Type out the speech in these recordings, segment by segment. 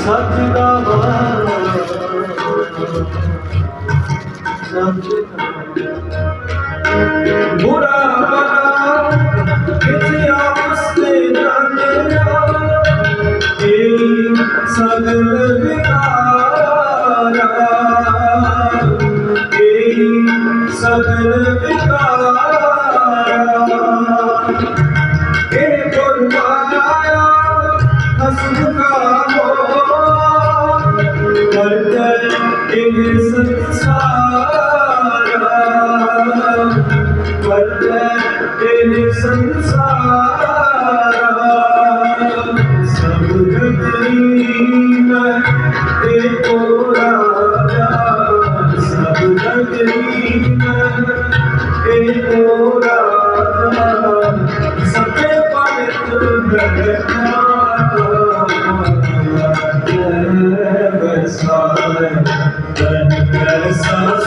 ਸੱਚ ਬੁਰਾ ਬਣਾ ਕਿਤੇ ਆਪਸ ਦੇ ਨਾਨਿਆ ਇਹ ਸਗਲ ਵਿਕਾਰਾ ਇਹ ਸਗਲ ਵਿਕਾਰਾ ਇਹ ਗੁਰਮਾਇਆ ਹਸੁਕਾ ਹੋ ਇਹ ਸੰਸਾਰਾ ਵਰਤਨ ਇਹ ਸੰਸਾਰਾ ਸਭ ਗਤੀ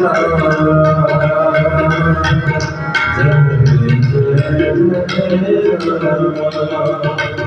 Thank you.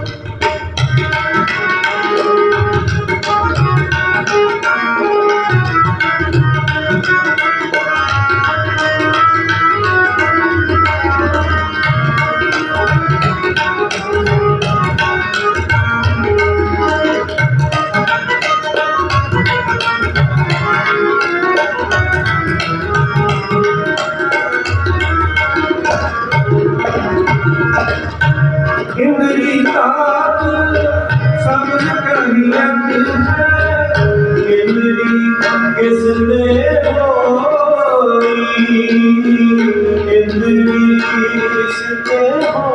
ਇਮਰੀ ਤਾਤ ਸਭ ਕਹੀਅਤ ਹੈ। ਕਿਸ ਨੇ ਹੋਈ। ਇਮਰੀ ਕਿਸ ਨੇ ਹੋਈ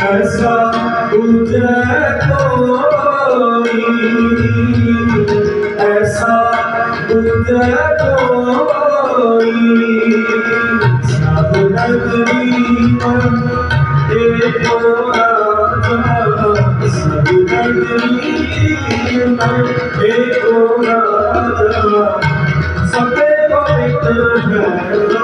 ਐਸਾ ਤੁਝੇ ਕੋਈ ਐਸਾ ਤੁਝੇ ਕੋਈ ਸਭ ਨਗਰੀ ਮਨ ਤੇ ਕੋਰਾ ਸਭ ਨਗਰੀ ਮਨ ਤੇ ਕੋਰਾ ਸਭੇ ਪਵਿੱਤਰ ਹੈ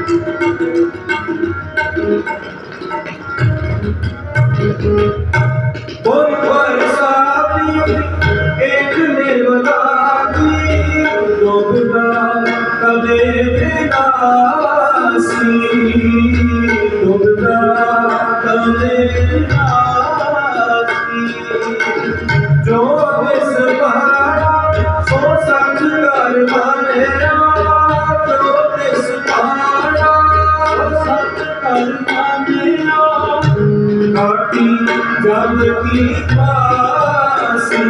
ਡੁੱਬਦਾ ਕਦੇ ਵਿਨਾਸੀ ਡੁੱਬਦਾ ਕਦੇ ਵਿਨਾਸੀ ਜੋ ਇਸ ਪਹਾੜਾ ਸੋ ਸੱਚ ਕਰ ਮਾਨਿਆ ਜੋ ਇਸ ਪਹਾੜਾ ਸੱਚ ਕਰ ਮਾਨਿਆ ਕਾਟੀ ਜਲ ਕੀ ਪਾਸੀ।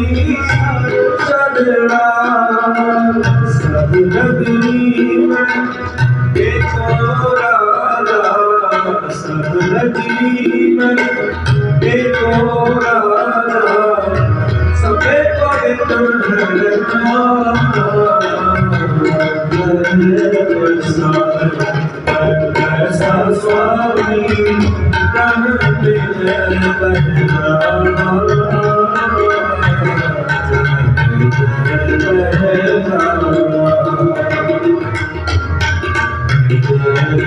ਕਾਸ ਧਨ ਰਾਏ ਜਪਤ ਹੈ ਹੋਏ ਸਭ ਨਗਰੀ ਮੈਂ ਏਕੋ ਰਾਜਾ ਸਭ ਨਗਰੀ ਮੈਂ ਏਕੋ ਰਾਜਾ ਸਭੇ ਪਵਿੱਤਰ ਐਸਾ ਸਵਾਮੀ ਪ੍ਰਣ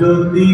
যদি